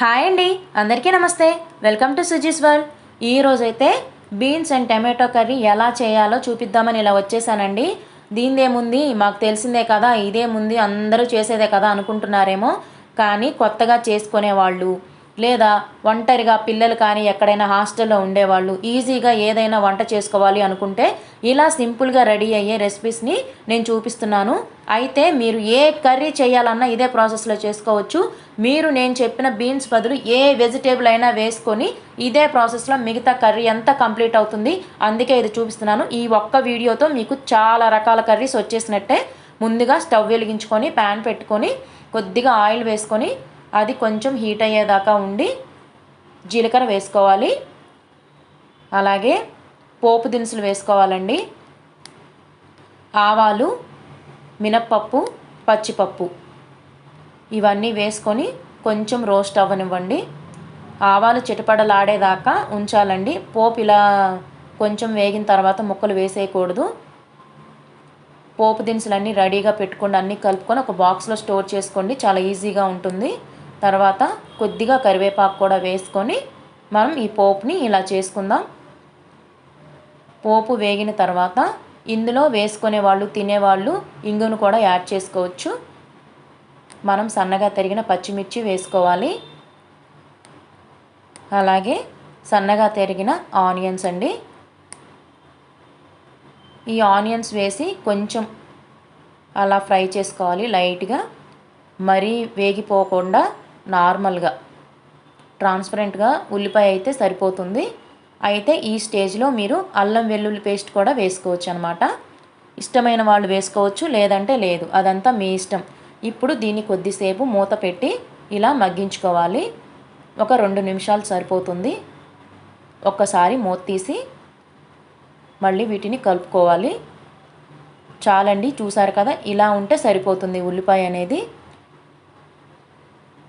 Hi అండి అందరికీ నమస్తే. Welcome to Suji's world. ఈరోజైతే బీన్స్ అండ్ టమాటో కర్రీ ఎలా చేయాలో చూపిద్దామని ఇలా వచ్చేసానండి. దీనిదేముంది మాకు తెలిసిందే కదా ఇదేముంది అందరూ చేసేదే కదా అనుకుంటున్నారేమో కానీ కొత్తగా చేసుకునే వాళ్ళు లేదా ఒంటరిగా పిల్లలు కానీ ఎక్కడైనా హాస్టల్లో ఉండేవాళ్ళు ఈజీగా ఏదైనా వంట చేసుకోవాలి అనుకుంటే ఇలా సింపుల్గా రెడీ అయ్యే రెసిపీస్ని నేను చూపిస్తున్నాను. అయితే మీరు ఏ కర్రీ చేయాలన్నా ఇదే ప్రాసెస్లో చేసుకోవచ్చు. మీరు నేను చెప్పిన బీన్స్ బదులు ఏ వెజిటేబుల్ అయినా వేసుకొని ఇదే ప్రాసెస్లో మిగతా కర్రీ ఎంత కంప్లీట్ అవుతుంది. అందుకే ఇది చూపిస్తున్నాను. ఈ ఒక్క వీడియోతో మీకు చాలా రకాల కర్రీస్ వచ్చేసినట్టే. ముందుగా స్టవ్ వెలిగించుకొని ప్యాన్ పెట్టుకొని కొద్దిగా ఆయిల్ వేసుకొని అది కొంచెం హీట్ అయ్యేదాకా ఉండి జీలకర్ర వేసుకోవాలి. అలాగే పోపు దినుసులు వేసుకోవాలండి. ఆవాలు మినప్పప్పు పచ్చిపప్పు ఇవన్నీ వేసుకొని కొంచెం రోస్ట్ అవ్వనివ్వండి. ఆవాలు చిటపడలాడేదాకా ఉంచాలండి. పోపు ఇలా కొంచెం వేగిన తర్వాత ముక్కలు వేసేయకూడదు. పోపు దినుసులన్నీ రెడీగా పెట్టుకోండి అన్నీ కలుపుకొని ఒక బాక్స్లో స్టోర్ చేసుకోండి. చాలా ఈజీగా ఉంటుంది. తర్వాత కొద్దిగా కరివేపాకు కూడా వేసుకొని మనం ఈ పోపుని ఇలా చేసుకుందాం. పోపు వేగిన తర్వాత ఇందులో వేసుకునే వాళ్ళు తినేవాళ్ళు ఇంగును కూడా యాడ్ చేసుకోవచ్చు. మనం సన్నగా తరిగిన పచ్చిమిర్చి వేసుకోవాలి. అలాగే సన్నగా తరిగిన ఆనియన్స్ అండి. ఈ ఆనియన్స్ వేసి కొంచెం అలా ఫ్రై చేసుకోవాలి లైట్గా. మరీ వేగిపోకుండా నార్మల్గా. ట్రాన్స్పరెంట్గా ఉల్లిపాయ అయితే సరిపోతుంది. అయితే ఈ స్టేజ్లో మీరు అల్లం వెల్లుల్లి పేస్ట్ కూడా వేసుకోవచ్చు అనమాట ఇష్టమైన వాళ్ళు వేసుకోవచ్చు లేదంటే లేదు. అదంతా మీ ఇష్టం. ఇప్పుడు దీన్ని కొద్దిసేపు మూత పెట్టి ఇలా మగ్గించుకోవాలి. ఒక రెండు నిమిషాలు సరిపోతుంది. ఒక్కసారి మూత తీసి మళ్ళీ వీటిని కలుపుకోవాలి. చాలండి చూసారు కదా? ఇలా ఉంటే సరిపోతుంది ఉల్లిపాయ అనేది.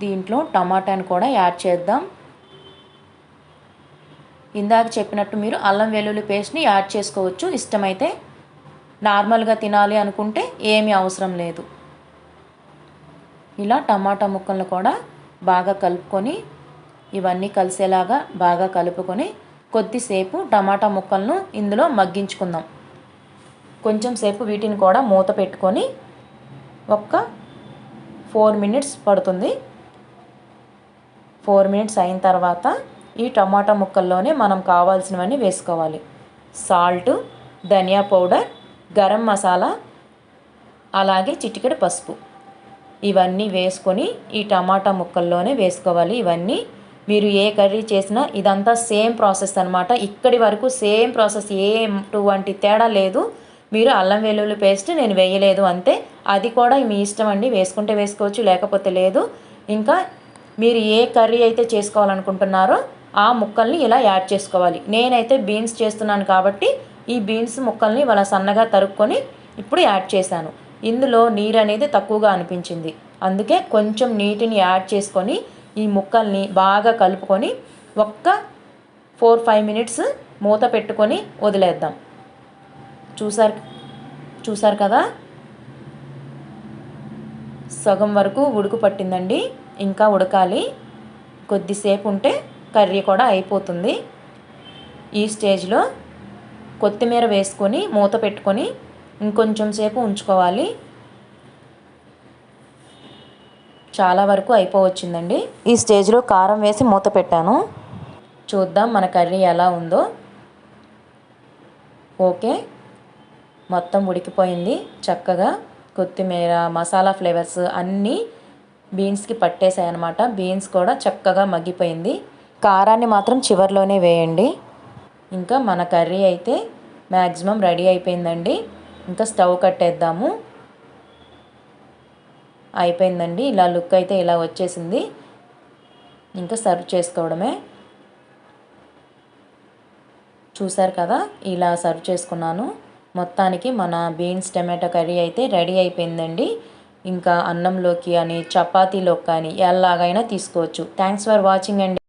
దీంట్లో టమాటాని కూడా యాడ్ చేద్దాం. ఇందాక చెప్పినట్టు మీరు అల్లం వెల్లుల్లి పేస్ట్ని యాడ్ చేసుకోవచ్చు. ఇష్టమైతే నార్మల్గా తినాలి అనుకుంటే ఏమీ అవసరం లేదు. ఇలా టమాటా ముక్కలను కూడా బాగా కలుపుకొని ఇవన్నీ కలిసేలాగా బాగా కలుపుకొని కొద్దిసేపు టమాటా ముక్కలను ఇందులో మగ్గించుకుందాం. కొంచెం సేపు వీటిని కూడా మూత పెట్టుకొని ఒక్క ఫోర్ మినిట్స్ పడుతుంది. ఫోర్ మినిట్స్ అయిన తర్వాత ఈ టమాటా ముక్కల్లోనే మనం కావాల్సినవన్నీ వేసుకోవాలి. సాల్ట్ ధనియా పౌడర్ గరం మసాలా అలాగే చిటికెడు పసుపు. ఇవన్నీ వేసుకొని ఈ టమాటా ముక్కల్లోనే వేసుకోవాలి. ఇవన్నీ మీరు ఏ కర్రీ చేసినా ఇదంతా సేమ్ ప్రాసెస్ అనమాట ఇక్కడి వరకు సేమ్ ప్రాసెస్ ఏటువంటి తేడా లేదు. మీరు అల్లం వెల్లుల్లి పేస్ట్ నేను వేయలేదు అంతే. అది కూడా మీ ఇష్టం అండి. వేసుకుంటే వేసుకోవచ్చు లేకపోతే లేదు. ఇంకా మీరు ఏ కర్రీ అయితే చేసుకోవాలనుకుంటున్నారో ఆ ముక్కల్ని ఇలా యాడ్ చేసుకోవాలి. నేనైతే బీన్స్ చేస్తున్నాను కాబట్టి ఈ బీన్స్ ముక్కల్ని ఇలా సన్నగా తరుక్కొని ఇప్పుడు యాడ్ చేశాను. ఇందులో నీరు అనేది తక్కువగా అనిపించింది. అందుకే కొంచెం నీటిని యాడ్ చేసుకొని ఈ ముక్కల్ని బాగా కలుపుకొని ఒక్క ఫోర్ ఫైవ్ మినిట్స్ మూత పెట్టుకొని వదిలేద్దాం. చూసారు చూసారు కదా? సగం వరకు ఉడుకు పట్టిందండి. ఇంకా ఉడకాలి. కొద్దిసేపు ఉంటే కర్రీ కూడా అయిపోతుంది. ఈ స్టేజ్లో కొత్తిమీర వేసుకొని మూత పెట్టుకొని ఇంకొంచెం సేపు ఉంచుకోవాలి. చాలా వరకు అయిపోవచ్చిందండి. ఈ స్టేజ్లో కారం వేసి మూత పెట్టాను. చూద్దాం మన కర్రీ ఎలా ఉందో. ఓకే. మొత్తం ఉడికిపోయింది. చక్కగా కొత్తిమీర మసాలా ఫ్లేవర్స్ అన్నీ బీన్స్కి పట్టేసాయి అనమాట బీన్స్ కూడా చక్కగా మగ్గిపోయింది. కారాన్ని మాత్రం చివరిలోనే వేయండి. ఇంకా మన కర్రీ అయితే మ్యాక్సిమం రెడీ అయిపోయిందండి. ఇంకా స్టవ్ కట్టేద్దాము. అయిపోయిందండి. ఇలా లుక్ అయితే ఇలా వచ్చేసింది. ఇంకా సర్వ్ చేసుకోవడమే. చూసారు కదా? ఇలా సర్వ్ చేసుకున్నాను. మొత్తానికి మన బీన్స్ టమాటో కర్రీ అయితే రెడీ అయిపోయిందండి. ఇంకా అన్నంలోకి అని చపాతీలోకి కానీ ఎలాగైనా తీసుకోవచ్చు. థ్యాంక్స్ ఫర్ వాచింగ్ అండి